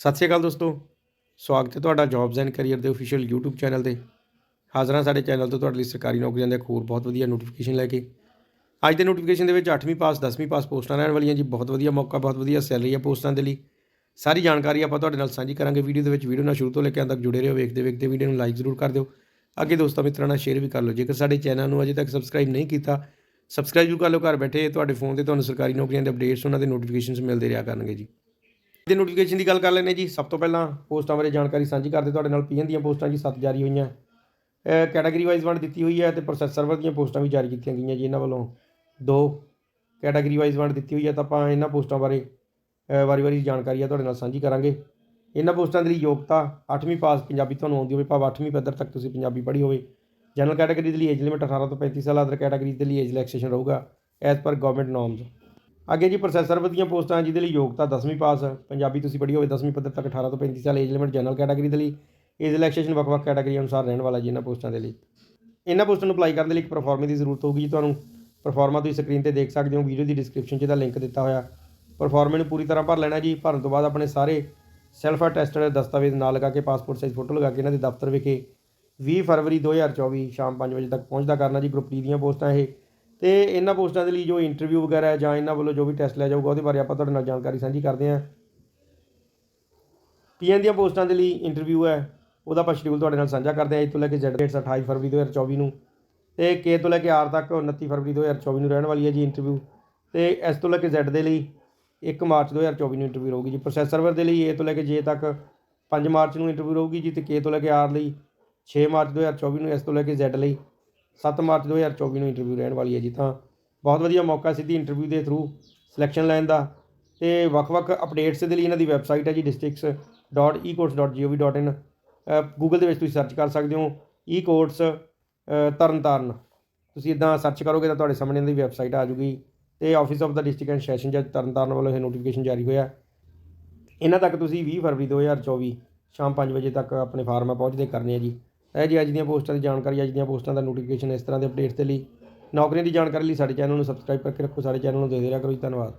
ਸਤਿ ਸ਼੍ਰੀ ਅਕਾਲ ਦੋਸਤੋ। ਸਵਾਗਤ ਹੈ ਤੁਹਾਡਾ ਜੌਬਸ ਐਂਡ ਕੈਰੀਅਰ ਦੇ ਅਫੀਸ਼ੀਅਲ YouTube ਚੈਨਲ ਤੇ। ਹਾਜ਼ਰ ਹਾਂ ਸਾਡੇ ਚੈਨਲ ਤੋਂ ਤੁਹਾਡੇ ਲਈ ਸਰਕਾਰੀ ਨੌਕਰੀਆਂ ਦੇ ਇੱਕ ਹੋਰ ਬਹੁਤ ਵਧੀਆ ਨੋਟੀਫਿਕੇਸ਼ਨ ਲੈ ਕੇ। ਅੱਜ ਦੇ ਨੋਟੀਫਿਕੇਸ਼ਨ ਦੇ ਵਿੱਚ 8ਵੀਂ ਪਾਸ 10ਵੀਂ ਪਾਸ ਪੋਸਟਾਂ ਰਹਿਣ ਵਾਲੀਆਂ ਜੀ। ਬਹੁਤ ਵਧੀਆ ਮੌਕਾ, ਬਹੁਤ ਵਧੀਆ ਸੈਲਰੀ ਹੈ ਪੋਸਟਾਂ ਦੇ ਲਈ। ਸਾਰੀ ਜਾਣਕਾਰੀ ਆਪਾਂ ਤੁਹਾਡੇ ਨਾਲ ਸਾਂਝੀ ਕਰਾਂਗੇ ਵੀਡੀਓ ਦੇ ਵਿੱਚ। ਵੀਡੀਓ ਨਾਲ ਸ਼ੁਰੂ ਤੋਂ ਲੈ ਕੇ ਅੰਤ ਤੱਕ ਜੁੜੇ ਰਹੋ। ਵੇਖਦੇ ਵੇਖਦੇ ਵੀਡੀਓ ਨੂੰ ਲਾਈਕ ਜ਼ਰੂਰ ਕਰ ਦਿਓ। ਅੱਗੇ ਦੋਸਤਾਂ ਮਿੱਤਰਾਂ ਨਾਲ ਸ਼ੇਅਰ ਵੀ ਕਰ ਲਓ। ਜੇਕਰ ਸਾਡੇ ਚੈਨਲ ਨੂੰ ਅਜੇ ਤੱਕ ਸਬਸਕ੍ਰਾਈਬ ਨਹੀਂ ਕੀਤਾ ਸਬਸਕ੍ਰਾਈਬ ਜ਼ਰੂਰ ਕਰ ਲਓ। ਘਰ ਬੈਠੇ ਤੁਹਾਡੇ ਫੋਨ ਤੇ ਤੁਹਾਨੂੰ ਸਰਕਾਰੀ ਨੌਕਰੀਆਂ ਦੇ ਅਪਡੇਟਸ ਉਹਨਾਂ ਦੇ ਨੋਟੀਫਿਕੇਸ਼ਨਸ ਮਿਲਦੇ ਰਿਹਾ ਕਰਨਗੇ ਜੀ। ਦੇ ਨੋਟੀਫਿਕੇਸ਼ਨ ਦੀ ਗੱਲ ਕਰ ਲੈਂਦੇ ਜੀ। ਸਭ ਤੋਂ ਪਹਿਲਾਂ ਪੋਸਟਾਂ ਬਾਰੇ ਜਾਣਕਾਰੀ ਸਾਂਝੀ ਕਰਦੇ ਤੁਹਾਡੇ ਨਾਲ ਪੀਐਨ ਦੀਆਂ ਪੋਸਟਾਂ ਜੀ ਸੱਤ ਜਾਰੀ ਹੋਈਆਂ। ਕੈਟਾਗਰੀ ਵਾਈਜ਼ ਵੰਡ ਦਿੱਤੀ ਹੋਈ ਹੈ ਤੇ ਪ੍ਰੋਸੈਸ ਸਰਵਰ ਦੀਆਂ ਪੋਸਟਾਂ ਵੀ ਜਾਰੀ ਕੀਤੀਆਂ ਗਈਆਂ ਜੀ ਇਹਨਾਂ ਵੱਲੋਂ। ਦੋ ਕੈਟਾਗਰੀ ਵਾਈਜ਼ ਵੰਡ ਦਿੱਤੀ ਹੋਈ ਹੈ ਤਾਂ ਆਪਾਂ ਇਹਨਾਂ ਪੋਸਟਾਂ ਬਾਰੇ ਵਾਰੀ-ਵਾਰੀ ਜਾਣਕਾਰੀ ਆ ਤੁਹਾਡੇ ਨਾਲ ਸਾਂਝੀ ਕਰਾਂਗੇ। ਇਹਨਾਂ ਪੋਸਟਾਂ ਦੇ ਲਈ ਯੋਗਤਾ 8ਵੀਂ ਪਾਸ ਪੰਜਾਬੀ ਤੁਹਾਨੂੰ ਆਉਂਦੀ ਹੋਵੇ, ਭਾਵ 8ਵੀਂ ਪੱਧਰ ਤੱਕ ਤੁਸੀਂ ਪੰਜਾਬੀ ਪੜ੍ਹੀ ਹੋਵੇ। ਜਨਰਲ ਕੈਟਾਗਰੀ ਦੇ ਲਈ ਏਜ ਲਿਮਿਟ 18 ਤੋਂ 35 ਸਾਲ ਅਦਰ ਕੈਟਾਗਰੀ ਦੇ ਲਈ ਏਜ ਰਿਲੈਕਸੇਸ਼ਨ ਰਹੂਗਾ ਐਜ਼ ਪਰ ਗਵਰਨਮੈਂਟ ਨਾਰਮਸ ਅੱਗੇ ਜੀ ਪ੍ਰੋਸੈਸਰ ਵਧੀਆਂ ਪੋਸਟਾਂ ਜਿਹਦੇ ਲਈ ਯੋਗਤਾ 10ਵੀਂ ਪਾਸ, ਪੰਜਾਬੀ ਤੁਸੀਂ ਪੜ੍ਹੀ ਹੋਵੇ 10ਵੀਂ ਪੱਧਰ ਤੱਕ 18 ਤੋਂ 35 ਸਾਲ ਏਜ ਲਿਮਿਟ ਜਨਰਲ ਕੈਟਾਗਰੀ ਦੇ ਲਈ ਏਜ ਰਿਲੈਕਸੇਸ਼ਨ ਵੱਖ-ਵੱਖ ਕੈਟਾਗਰੀ ਅਨੁਸਾਰ ਰਹਿਣ ਵਾਲਾ ਜੀ ਇਹਨਾਂ ਪੋਸਟਾਂ ਦੇ ਲਈ। ਇਹਨਾਂ ਪੋਸਟਾਂ ਨੂੰ ਅਪਲਾਈ ਕਰਨ ਦੇ ਲਈ ਇੱਕ ਪਰਫਾਰਮੇ ਦੀ ਜ਼ਰੂਰਤ ਹੋਊਗੀ ਜੀ, ਤੁਹਾਨੂੰ ਪਰਫਾਰਮਾ ਤੁਸੀਂ ਸਕਰੀਨ ਤੇ ਦੇਖ ਸਕਦੇ ਹੋ ਵੀਡੀਓ ਦੀ ਡਿਸਕ੍ਰਿਪਸ਼ਨ 'ਚ ਇਹਦਾ ਲਿੰਕ ਦਿੱਤਾ ਹੋਇਆ। ਪਰਫਾਰਮੇ ਨੂੰ ਪੂਰੀ ਤਰ੍ਹਾਂ ਭਰ ਲੈਣਾ ਜੀ, ਭਰਨ ਤੋਂ ਬਾਅਦ ਆਪਣੇ ਸਾਰੇ ਸੈਲਫ ਅਟੈਸਟਡ ਦਸਤਾਵੇਜ਼ ਨਾਲ ਲਗਾ ਕੇ ਪਾਸਪੋਰਟ ਸਾਈਜ਼ ਫੋਟੋ ਲਗਾ ਕੇ ਇਹਨਾਂ ਦੇ ਦਫ਼ਤਰ ਵਿਖੇ 20 ਫਰਵਰੀ 2024 ਸ਼ਾਮ 5 ਵਜੇ ਤੱਕ ਪਹੁੰਚਦਾ ਕਰਨਾ ਜੀ ਗਰੁੱਪ ਡੀ ਦੀਆਂ ਪੋਸਟਾਂ ਇਹ। ਤੇ ਇਹਨਾਂ ਪੋਸਟਾਂ ਦੇ ਲਈ ਜੋ ਇੰਟਰਵਿਊ ਵਗੈਰਾ ਹੈ ਜਾਂ ਇਹਨਾਂ ਵੱਲੋਂ ਜੋ ਵੀ ਟੈਸਟ ਲਿਆ ਜਾਊਗਾ, ਉਹਦੇ ਬਾਰੇ ਆਪਾਂ ਤੁਹਾਡੇ ਨਾਲ ਜਾਣਕਾਰੀ ਸਾਂਝੀ ਕਰਦੇ ਹਾਂ। ਪੀਐਨ ਦੀਆਂ ਪੋਸਟਾਂ ਦੇ ਲਈ ਇੰਟਰਵਿਊ ਹੈ, ਉਹਦਾ ਆਪਾਂ ਸ਼ਡਿਊਲ ਤੁਹਾਡੇ ਨਾਲ ਸਾਂਝਾ ਕਰਦੇ ਹਾਂ। ਇਹ ਤੋਂ ਲੈ ਕੇ ਜ਼ੈਡ ਡੇਟਸ 28 ਫਰਵਰੀ 2024 ਨੂੰ ਤੇ ਕੇ ਤੋਂ ਲੈ ਕੇ ਆਰ ਤੱਕ 29 ਫਰਵਰੀ 2024 ਨੂੰ ਰਹਿਣ ਵਾਲੀ ਹੈ ਜੀ ਇੰਟਰਵਿਊ ਤੇ ਐਸ ਤੋਂ ਲੈ ਕੇ ਜ਼ੈਡ ਦੇ ਲਈ 1 ਮਾਰਚ 2024 ਨੂੰ ਇੰਟਰਵਿਊ ਰਹੂਗੀ ਜੀ। ਪ੍ਰੋਸੈਸਰਵਰ ਦੇ ਲਈ ਏ ਤੋਂ ਲੈ ਕੇ ਜੇ ਤੱਕ 5 ਮਾਰਚ ਨੂੰ ਇੰਟਰਵਿਊ ਰਹੂਗੀ ਜੀ ਤੇ ਕੇ ਤੋਂ ਲੈ ਕੇ ਆਰ ਲਈ 6 ਮਾਰਚ 2024 ਨੂੰ ਐਸ ਤੋਂ ਲੈ ਕੇ ਜ਼ੈਡ ਲਈ 7 ਮਾਰਚ 2024 ਨੂੰ ਇੰਟਰਵਿਊ ਰਹਿਣ ਵਾਲੀ ਹੈ ਜੀ ਤਾਂ। ਬਹੁਤ ਵਧੀਆ ਮੌਕਾ ਸਿੱਧੀ ਇੰਟਰਵਿਊ ਦੇ ਥਰੂ ਸਿਲੈਕਸ਼ਨ ਲੈਣ ਦਾ। ਤੇ ਵੱਖ-ਵੱਖ ਅਪਡੇਟਸ ਦੇ ਲਈ ਇਹਨਾਂ ਦੀ ਵੈਬਸਾਈਟ ਹੈ ਜੀ districts.ecourts.gov.in ਗੂਗਲ ਦੇ ਵਿੱਚ ਤੁਸੀਂ ਸਰਚ ਕਰ ਸਕਦੇ ਹੋ e ਈ ਕੋਰਸ ਤਰਨਤਾਰਨ। ਤੁਸੀਂ ਇਦਾਂ ਸਰਚ ਕਰੋਗੇ ਤਾਂ ਤੁਹਾਡੇ ਸਾਹਮਣੇ ਇਹਨਾਂ ਦੀ ਵੈਬਸਾਈਟ ਆ ਜੂਗੀ ਤੇ ਆਫਿਸ ਆਫ ਦਾ ਡਿਸਟ੍ਰਿਕਟ ਐਂਡ ਸੈਸ਼ਨ ਜੱਜ ਤਰਨਤਾਰਨ ਵੱਲੋਂ ਇਹ ਨੋਟੀਫਿਕੇਸ਼ਨ ਜਾਰੀ ਹੋਇਆ। ਇਹਨਾਂ ਤੱਕ ਤੁਸੀਂ 20 ਫਰਵਰੀ 2024 ਸ਼ਾਮ 5 ਵਜੇ ਤੱਕ ਆਪਣੇ ਫਾਰਮਾਂ ਪਹੁੰਚਦੇ ਕਰਨੇ ਆ ਜੀ। ਇਹ ਜੀ ਅੱਜ ਦੀਆਂ ਪੋਸਟਾਂ ਦੀ ਜਾਣਕਾਰੀ, ਅੱਜ ਦੀਆਂ ਪੋਸਟਾਂ ਦਾ ਨੋਟੀਫਿਕੇਸ਼ਨ ਇਸ ਤਰ੍ਹਾਂ ਦੇ ਅਪਡੇਟਸ ਦੇ ਲਈ। ਨੌਕਰੀਆਂ ਦੀ ਜਾਣਕਾਰੀ ਲਈ ਸਾਡੇ ਚੈਨਲ ਨੂੰ ਸਬਸਕ੍ਰਾਈਬ ਕਰਕੇ ਰੱਖੋ, ਸਾਡੇ ਚੈਨਲ ਨੂੰ ਦੇ ਰਿਹਾ ਕਰੋ ਜੀ, ਧੰਨਵਾਦ।